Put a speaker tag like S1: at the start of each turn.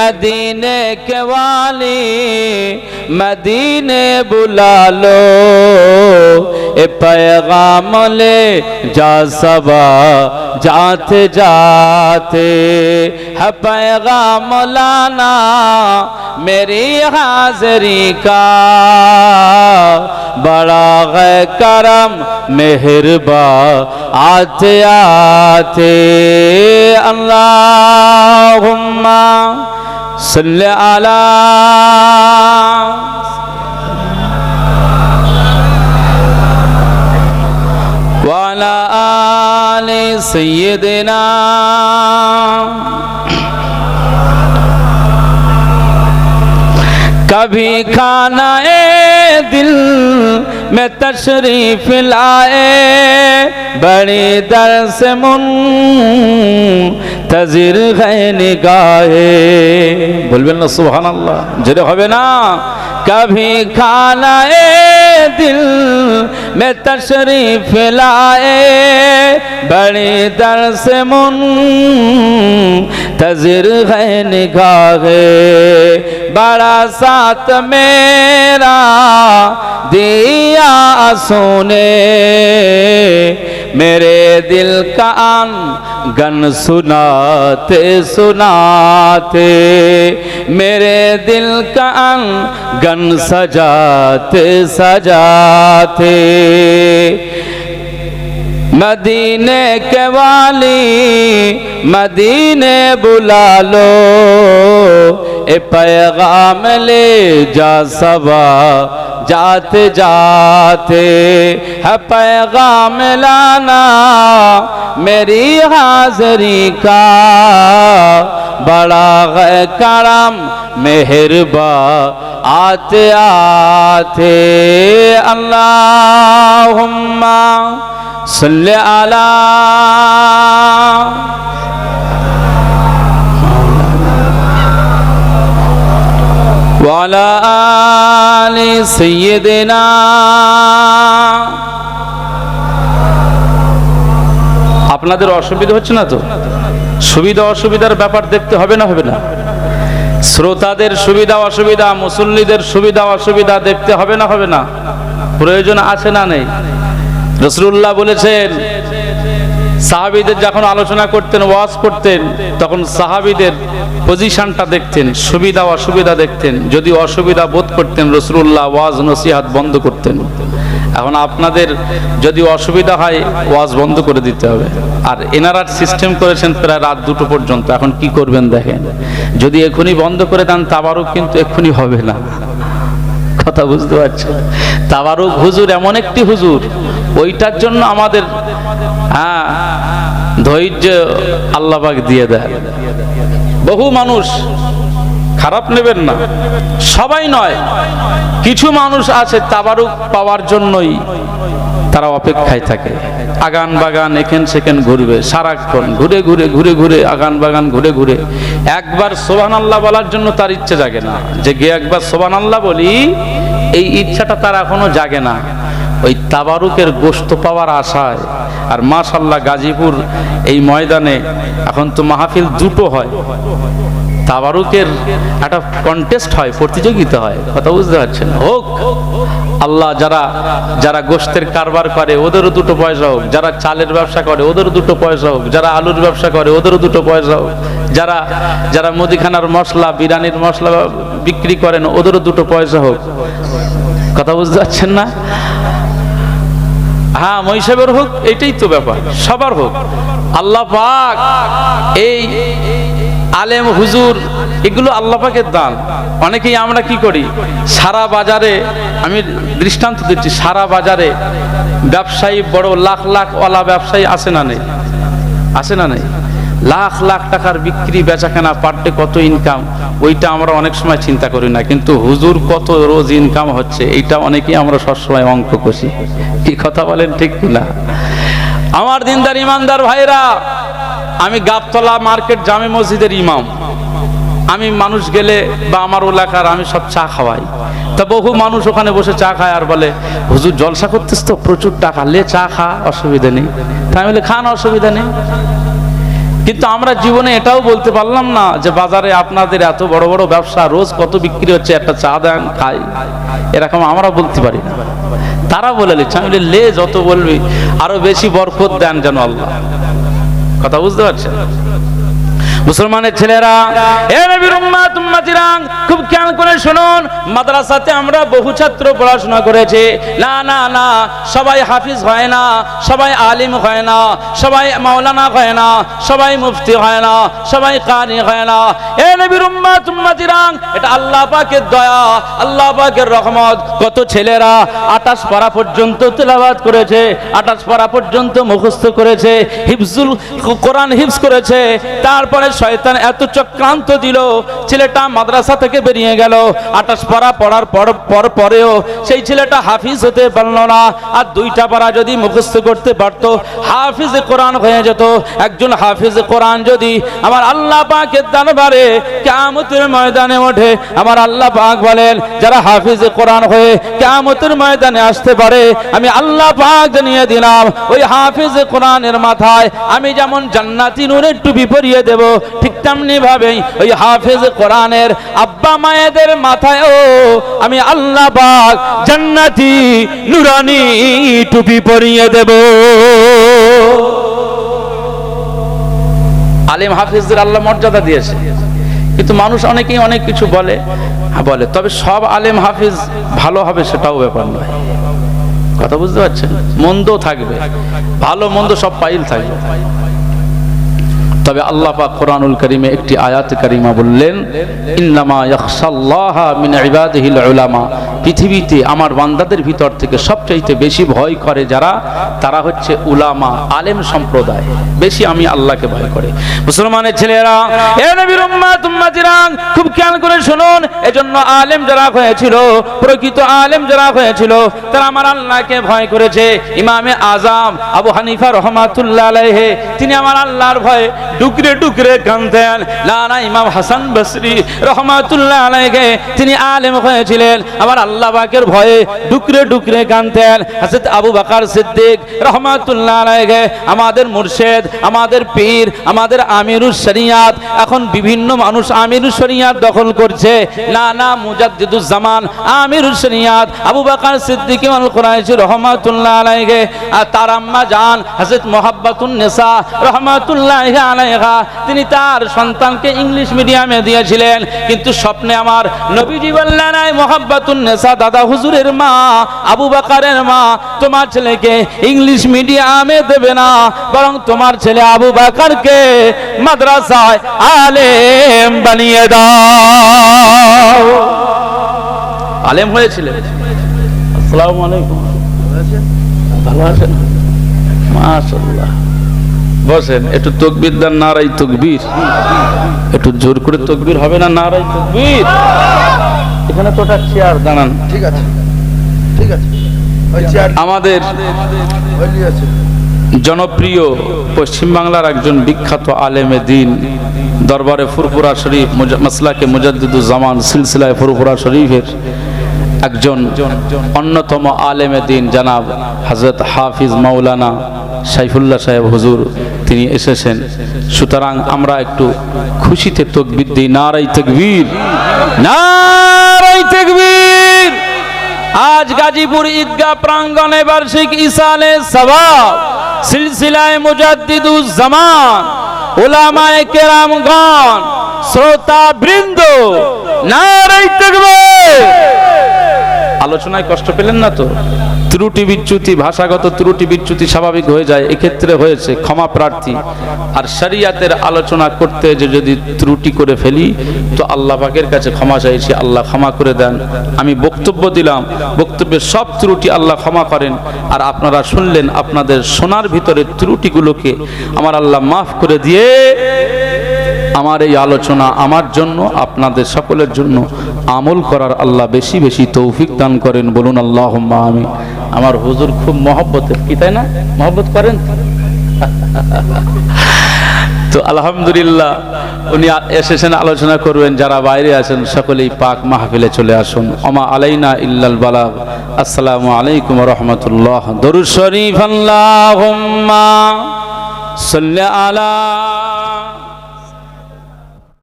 S1: مدینے کے والی، مدینے بلا لو۔ اے پیغام لے، جا سبا جاتے جاتے ہے پیغام لانا میری حاضری کا۔ بڑا غی کرم، مہربا، آتے آتے۔ اللہم صل على وعلى آل سيدنا کبھی کھانا اے دل میں تشریف لائے بڑی درس من تذر ہے نگاہے بلبن سبحان اللہ جرے ہوئے نا کبھی کھانا اے دل میں تشریف لائے، بڑی در سے من تذر ہے نگاہ بڑا ساتھ میرا دیا سونے मेरे दिल का अन गन सुनाते सुनाते मेरे दिल का अन गन सजाते सजाते मदीने के वाली मदीने बुला लो اے پیغام لے جا سوا جاتے جاتے ہے پیغام لانا میری حاضری کا، بڑا کرم، مہربا آتے آتے اللہم صلی علیہ وعلى آل আপনাদের অসুবিধা হচ্ছে না তো? সুবিধা, অসুবিধার ব্যাপার দেখতে হবে না হবে না। শ্রোতাদের সুবিধা, অসুবিধা, মুসল্লিদের সুবিধা, অসুবিধা দেখতে হবে না হবে না। প্রয়োজন আছে না নেই? রসুল্লাহ বলেছেন সাহাবিদের যখন আলোচনা করতেন, ওয়াজ করতেন, তখন সাহাবিদের পজিশনটা দেখতেন, সুবিধা, অসুবিধা দেখতেন। যদি অসুবিধা বোধ করতেন রসুল্লাহ ওয়াজ, নসিহাত বন্ধ করতেন। এখন আপনাদের যদি অসুবিধা হয়, ওয়াজ বন্ধ করে দিতে হবে। আর এনারা সিস্টেম করেছেন প্রায় রাত দুটো পর্যন্ত। এখন কি করবেন দেখেন? যদি এখনই বন্ধ করে দেন তাবারও কিন্তু এক্ষুনি হবে না। কথা বুঝতে পারছেন? তাবারুক হুজুর এমন একটি হুজুর, ওইটার জন্য আমাদের হ্যাঁ ধৈর্য আল্লাহবাক দিয়ে দেয়। বহু মানুষ খারাপ নেবেন না। সবাই নয়, কিছু মানুষ আছে তাবারুক পাওয়ার জন্যই তারা অপেক্ষায় থাকে। আগান বাগান, এখান সেখান ঘুরবে, সারাক্ষণ ঘুরে ঘুরে ঘুরে ঘুরে, আগান বাগান ঘুরে ঘুরে। একবার সোবান আল্লাহ বলার জন্য তার ইচ্ছে জাগে না। যে গিয়ে একবার সোবান আল্লাহ বলি, এই ইচ্ছাটা তার এখনও জাগে না। ওই তাবারুকের গোস্ত পাওয়ার আশায়। আর মাশাল্লাহ গাজীপুর এই ময়দানে এখন তো মাহফিল দুটো হয়। তাবারুকের একটা কন্টেস্ট হয়, প্রতিযোগিতা হয়, কথা বুঝতে পারছেন? হোক, আল্লাহ যারা যারা গোস্তের কারবার করে, ওদেরও দুটো পয়সা হোক। যারা চালের ব্যবসা করে, ওদেরও দুটো পয়সা হোক। যারা আলুর ব্যবসা করে, ওদেরও দুটো পয়সা হোক। যারা যারা মুদিখানার মশলা, বিরিয়ানির মশলা বিক্রি করেন, ওদেরও দুটো পয়সা হোক। কথা বুঝতে পারছেন না? হ্যাঁ মহিষাবের হোক, এটাই তো ব্যাপার। সবার হোক। আল্লাহ পাক এই আলেম, হুজুর, এগুলো আল্লাহ পাকের দান। অনেকেই আমরা কি করি? সারা বাজারে, আমি দৃষ্টান্ত দিচ্ছি, সারা বাজারে ব্যবসায়ী, বড় লাখ লাখ ওলা ব্যবসায়ী আসে না নেই? আসে না নেই? লাখ লাখ টাকার বিক্রি, বেচাকেনা পার ডে কত ইনকাম ওইটা আমরা অনেক সময় চিন্তা করি না। কিন্তু হুজুর কত রোজ ইনকাম হচ্ছে, এইটা অনেকেই আমরা সবসময় অঙ্ক কষি। কি কথা বলেন ঠিক না আমার দিনদার ইমানদার ভাইরা, আমি গাবতলা মার্কেট জামে মসজিদের ইমাম। আমি মানুষ গেলে বা আমার এলাকার আমি সব চা খাওয়াই। তা বহু মানুষ ওখানে বসে চা খায় আর বলে, হুজুর জলসা করতেছ তো? প্রচুর টাকা, লে চা খা, অসুবিধা নেই। তা আমি খান, অসুবিধা নেই। কিন্তু আমরা জীবনে এটাও বলতে পারলাম না যে বাজারে আপনাদের এত বড় বড় ব্যবসা রোজ কত বিক্রি হচ্ছে, একটা চা দেন, খাই। এরকম আমরা বলতে পারি না। তারা বলে লিখছে, আমি লে, যত বলবি, আরও বেশি বরকত দেন যেন আল্লাহ। কথা বুঝতে পারছেন? মুসলমানের ছেলেরা, এ নবীর উম্মাত উম্মাতিরা খুব খেয়াল করে শুনুন, মাদ্রাসাতে আমরা বহু ছাত্র পড়াশোনা করেছে। না না না, সবাই হাফিজ হয় না, সবাই আলিম হয় না, সবাই মাওলানা হয় না, সবাই মুফতি হয় না, সবাই কারি হয় না। এ নবীর উম্মাত উম্মাতিরা এটা আল্লাহ পাকের দয়া, আল্লাহ পাকের রহমত। কত ছেলেরা আটাশ পারা পর্যন্ত তেলাবাদ করেছে, আটাশ পারা পর্যন্ত মুখস্থ করেছে, হিফজুল কোরআন হিফজ করেছে, তারপরে শয়তান এত চক্রান্ত দিল, ছেলেটা মাদ্রাসা থেকে বেরিয়ে গেল। আটাশ পারা পড়ার পর পর পরেও সেই ছেলেটা হাফিজ হতে পারল না। আর দুইটা পারা যদি মুখস্থ করতে পারতো, হাফিজ কোরআন হয়ে যেত। একজন হাফিজ কোরআন যদি আমার আল্লাহ পাকের দরবারে কিয়ামতের ময়দানে ওঠে, আমার আল্লাহ পাক বলেন, যারা হাফিজ কোরআন হয়ে কিয়ামতের ময়দানে আসতে পারে, আমি আল্লাহ পাক জানিয়ে দিলাম, ওই হাফিজ কোরআনের মাথায় আমি যেমন জান্নাতি নূরের টুপি পরিয়ে দেব ঠিক তেমনি ভাবেই ওই হাফেজ কোরআনের আব্বা মায়েদের মাথায়ও আমি আল্লাহ জান্নাতি নুরানি টুপি পরিয়ে দেব। আলিম হাফিজদের আল্লাহ মর্যাদা দিয়েছে। কিন্তু মানুষ অনেকেই অনেক কিছু বলে হ্যাঁ বলে। তবে সব আলেম হাফিজ ভালো হবে সেটাও ব্যাপার নয়। কথা বুঝতে পারছেন? মন্দ থাকবে। ভালো মন্দ সব পাইল থাকবে। তবে আল্লাহ পাক কোরআনুল করিমে একটি আয়াত কারিমা বললেন, ইন্নামা ইয়াখশাল্লাহ মিন ইবাদিহিল উলামা। পৃথিবীতে আমার বান্দাদের ভিতর থেকে সবচাইতে বেশি ভয় করে যারা, তারা হচ্ছে উলামা, আলেম সম্প্রদায়। বেশি আমি আল্লাহকে ভয় করে। মুসলমানের ছেলেরা, এ নবীর উম্মাত, উম্মাতিরা, খুব খেয়াল করে শুনুন। এজন্য আলেম যারা হয়েছিল, প্রকৃত আলেম যারা হয়েছিল, তারা আমার আল্লাহকে ভয় করেছে। ইমামে আজাম, আবু হানিফা রহমাতুল্লাহ আলাইহে, তিনি আমার আল্লাহর ভয়ে ডুকরে ডুকরে কানতেন লানা ইমাম হাসান বসরি রহমাতুল্লাহ আলাইহে, তিনি আলেম হয়েছিলেন। আমার আল্লাহ পাকের ভয়ে ডুকরে ডুকরে কানতেন হযরত আবু বাকার সিদ্দিক রহমাতুল্লাহ আলাইহে, আমাদের মুর্শেদ, আমাদের পীর, আমাদের আমিরুস শরিয়াত, এখন বিভিন্ন মানুষ আমিরুস শরিয়াত দখল করছে। না না মুজাদ্দিদুজ জামান, আমিরুস শরিয়াত, আবু বাকার সিদ্দিক আল কুরাইশি রহমাতুল্লাহ আলাইহে, আর তার আম্মা জান হযরত মুহাব্বাতুন নিসা রহমাতুল্লাহ আলাইহা তিনি তার সন্তানকে ইংলিশ মিডিয়ামে দিয়েছিলেন। কিন্তু স্বপ্নে আমার নবীজি বললেন, আয় মোহাব্বাতুন নেসা, দাদা হুজুরের মা, আবু বাকারের মা, তোমার ছেলেকে ইংলিশ মিডিয়ামে দেবে না, বরং তোমার ছেলে আবু বাকারকে মাদ্রাসায় আলেম বানিয়ে দাও। আলেম হয়েছিলেন? আসসালামু আলাইকুম। ভালো আছেন? মাশাআল্লাহ। বসেন একটু তকবির দেন নারাই তকবির। একটু জোর করে তকবির হবে না নারাই তকবির? এখানে তো একটা চেয়ার দাঁড়ান।
S2: ঠিক আছে ঠিক আছে।
S1: আমাদের জনপ্রিয় পশ্চিমবাংলার একজন বিখ্যাত আলেমে দিন দরবারে ফুরফুরা শরীফ মাসলাকে মুজাদ্দিদুজ জামান সিলসিলায় ফুরফুরা শরীফের একজন অন্যতম আলেমে দিন জানাব হজরত হাফিজ মাওলানা সাইফুল্লাহ সাহেব হুজুর। তিনি এসেছেন। সুতরাং আমরা একটু খুশিতে তকবির দিই। নারাই তকবীর নারাই তকবীর। আজ গাজীপুর ঈদগাহ প্রাঙ্গণে বার্ষিক ইসালে সবাব, সিলসিলায় মুজাদ্দিদুজ জামান ওলামায়ে কেরামগণ শ্রোতা বৃন্দ নারাই তকবীর। আলোচনায় কষ্ট পেলেন না তো? ত্রুটি বিচ্যুতি ভাষাগত ত্রুটি বিচ্যুতি স্বাভাবিক হয়ে যায়, এক্ষেত্রে হয়েছে ক্ষমা প্রার্থী। আর শরিয়াতের আলোচনা করতে যে যদি ত্রুটি করে ফেলি, তো আল্লাহ পাকের কাছে ক্ষমা চাইছি, আল্লাহ ক্ষমা করে দেন। আমি বক্তব্য দিলাম, বক্তব্যের সব ত্রুটি আল্লাহ ক্ষমা করেন। আর আপনারা শুনলেন আপনাদের শোনার ভিতরে ত্রুটিগুলোকে, আমার আল্লাহ মাফ করে দিয়ে, আমার এই আলোচনা আমার জন্য, আপনাদের সকলের জন্য। আমল করার আল্লাহ বেশি বেশি তৌফিক দান করেন, বলুন আল্লাহ আমি আমার হুজুর খুব মহব্বতের, কি তাই না? মহব্বত করেন? তো আলহামদুলিল্লাহ, উনি এসেছেন, আলোচনা করবেন, যারা বাইরে আছেন, সকলেই পাক মাহফিলে চলে আসুন। অমা আলাইনা ইল্লাল বালাগ। আসসালামু আলাইকুম রহমতুল্লাহ। দরুদ শরীফ, আল্লাহুম্মা সাল্লি আলা